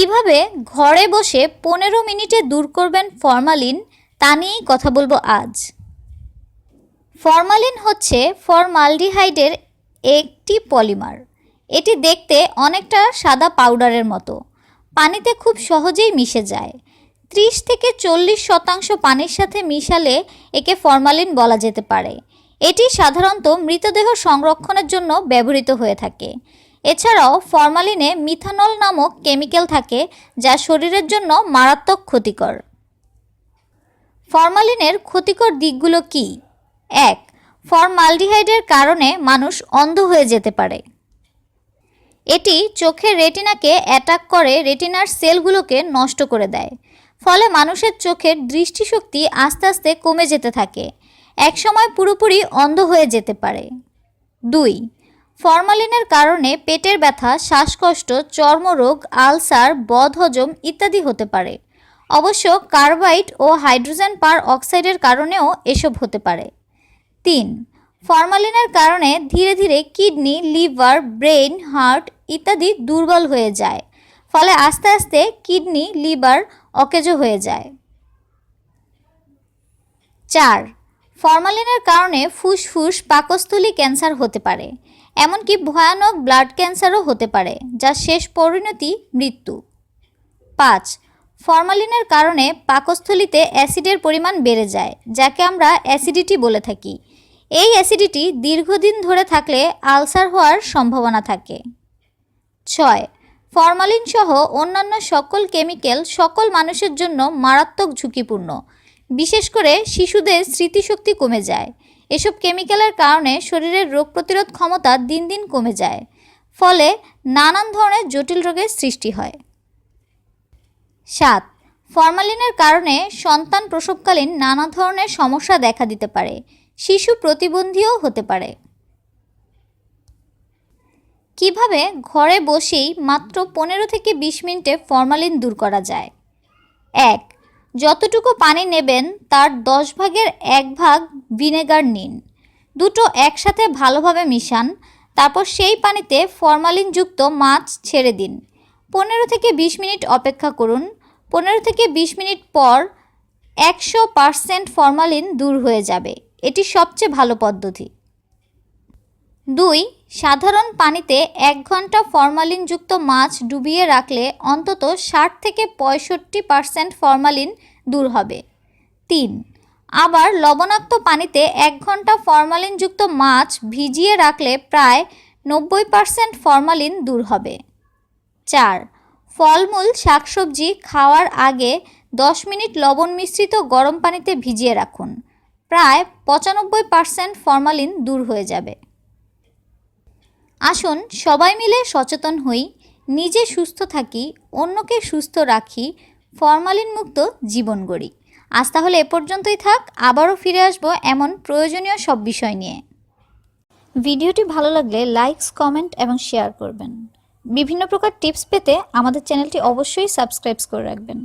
কীভাবে ঘরে বসে পনেরো মিনিটে দূর করবেন ফরমালিন, তা নিয়েই কথা বলব আজ। ফরমালিন হচ্ছে ফরমালডিহাইডের একটি পলিমার। এটি দেখতে অনেকটা সাদা পাউডারের মতো। পানিতে খুব সহজেই মিশে যায়। ত্রিশ থেকে চল্লিশ শতাংশ পানির সাথে মিশালে একে ফরমালিন বলা যেতে পারে। এটি সাধারণত মৃতদেহ সংরক্ষণের জন্য ব্যবহৃত হয়ে থাকে। এছাড়াও ফরমালিনে মিথানল নামক কেমিক্যাল থাকে যা শরীরের জন্য মারাত্মক ক্ষতিকর। ফরমালিনের ক্ষতিকর দিকগুলো কি? এক, ফরমালডিহাইডের কারণে মানুষ অন্ধ হয়ে যেতে পারে। এটি চোখের রেটিনাকে অ্যাটাক করে, রেটিনার সেলগুলোকে নষ্ট করে দেয়। ফলে মানুষের চোখের দৃষ্টিশক্তি আস্তে আস্তে কমে যেতে থাকে। একসময় পুরোপুরি অন্ধ হয়ে যেতে পারে। দুই ফরমালিনের কারণে পেটের ব্যথা, শ্বাসকষ্ট, চর্মরোগ, আলসার, বদহজম ইত্যাদি হতে পারে। অবশ্য কার্বাইড ও হাইড্রোজেন পার অক্সাইডের কারণেও এসব হতে পারে। তিন, ফরমালিনের কারণে ধীরে ধীরে কিডনি, লিভার ব্রেন হার্ট ইত্যাদি দুর্বল হয়ে যায়। ফলে আস্তে আস্তে কিডনি, লিভার অকেজো হয়ে যায়। চার, ফরমালিনের কারণে ফুসফুস, পাকস্থলী ক্যান্সার হতে পারে। এমনকি ভয়ানক ব্লাড ক্যান্সারও হতে পারে, যা শেষ পরিণতি মৃত্যু। পাঁচ, ফরমালিনের কারণে পাকস্থলীতে অ্যাসিডের পরিমাণ বেড়ে যায়, যাকে আমরা অ্যাসিডিটি বলে থাকি। এই অ্যাসিডিটি দীর্ঘদিন ধরে থাকলে আলসার হওয়ার সম্ভাবনা থাকে। ছয় ফরমালিন সহ অন্যান্য সকল কেমিক্যাল সকল মানুষের জন্য মারাত্মক ঝুঁকিপূর্ণ। বিশেষ করে শিশুদের স্মৃতিশক্তি কমে যায়। এসব কেমিক্যালের কারণে শরীরের রোগ প্রতিরোধ ক্ষমতা দিন দিন কমে যায়, ফলে নানান ধরনের জটিল রোগের সৃষ্টি হয়। সাত ফরমালিনের কারণে সন্তান প্রসবকালীন নানা ধরনের সমস্যা দেখা দিতে পারে, শিশু প্রতিবন্ধীও হতে পারে। কীভাবে ঘরে বসেই মাত্র পনেরো থেকে বিশ মিনিটে ফরমালিন দূর করা যায়? এক যতটুকু পানি নেবেন, তার দশ ভাগের এক ভাগ ভিনেগার নিন। দুটো একসাথে ভালোভাবে মিশান, তারপর সেই পানিতে ফরমালিনযুক্ত মাছ ছেড়ে দিন। পনেরো থেকে বিশ মিনিট অপেক্ষা করুন। পনেরো থেকে বিশ মিনিট পর একশো পারসেন্ট ফরমালিন দূর হয়ে যাবে। এটি সবচেয়ে ভালো পদ্ধতি। দুই, সাধারণ পানিতে এক ঘণ্টা ফরমালিনযুক্ত মাছ ডুবিয়ে রাখলে অন্তত ষাট থেকে পঁয়ষট্টি পারসেন্ট ফরমালিন দূর হবে। তিন, আবার লবণাক্ত পানিতে এক ঘণ্টা ফরমালিনযুক্ত মাছ ভিজিয়ে রাখলে প্রায় নব্বই পারসেন্ট ফরমালিন দূর হবে। চার, ফলমূল, শাকসবজি খাওয়ার আগে দশ মিনিট লবণ মিশ্রিত গরম পানিতে ভিজিয়ে রাখুন। প্রায় পঁচানব্বই পারসেন্ট ফরমালিন দূর হয়ে যাবে। আসুন সবাই মিলে সচেতন হই, নিজে সুস্থ থাকি, অন্যকে সুস্থ রাখি ফরমালিন মুক্ত জীবন গড়ি। আজ তাহলে এ পর্যন্তই থাক, আবারও ফিরে আসব এমন প্রয়োজনীয় সব বিষয় নিয়ে। ভিডিওটি ভালো লাগলে লাইকস কমেন্ট এবং শেয়ার করবেন। বিভিন্ন প্রকার টিপস পেতে আমাদের চ্যানেলটি অবশ্যই সাবস্ক্রাইব করে রাখবেন।